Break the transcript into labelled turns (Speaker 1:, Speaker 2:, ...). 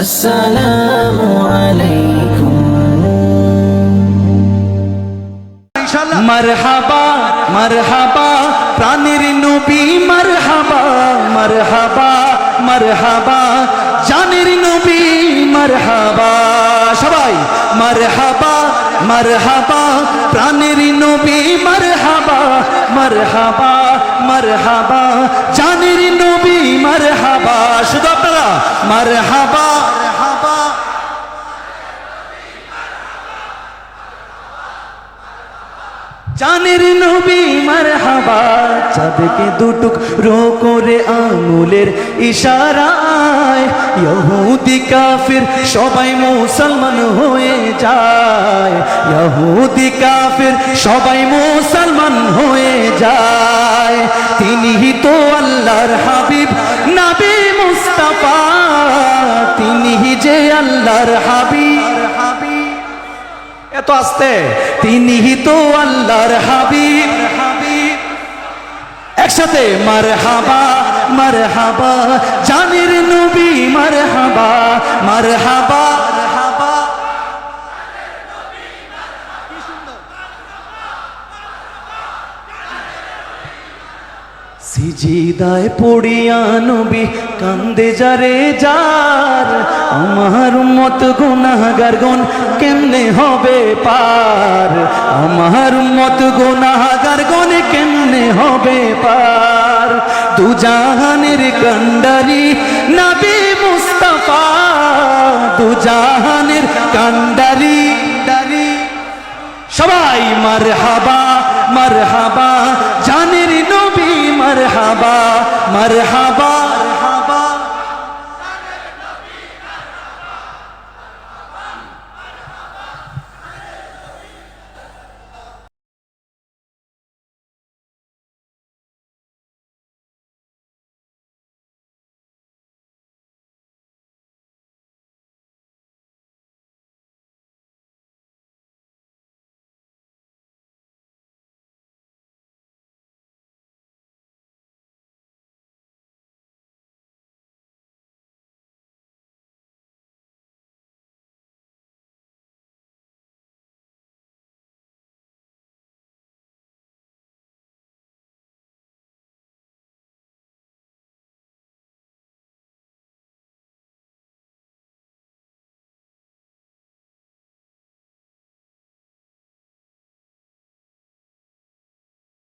Speaker 1: আসসালামু আলাইকুম
Speaker 2: মারহাবা মারহাবা, প্রাণের নবী মারহাবা মারহাবা মারহাবা, জানের নবী মারহাবা। সবাই, মারহাবা মারহাবা, প্রাণের নবী মারহাবা মারহাবা মারহাবা, জানের নবী মারহাবা। শুধু আপনারা, মারহাবা মারহাবা জানের নবী মারহাবা, চাঁদকে দুটুক রো করে আঙুলের ইশারায়। ইহুদি কাফির সবাই মুসলমান হয়ে যায়। ইহুদি কাফির সবাই মুসলমান হয়ে যায়। তিনি তো আল্লাহর হাবিব, নবী মুস্তাফা। তিনি যে আল্লাহর হাবিব এত আসতে। তিনি তো আল্লাহর হাবিব। একসাথে মার হাবা মার হাবা জানের নবী মার হাবা মার হাবা সিজিদায় পড়িয়া নবী কান্দে যারে যার। আমার মত গুনাহগার গুন কেমনে হবে পার? আমার মত গুনাহগার গুন কেমনে হবে পার? দু জাহানের কান্ডারি নবী মুস্তাফা, দু জাহানের কান্ডারি সবাই মার হাবা মার হাবা মারহাবা মার হাবা মার হাবা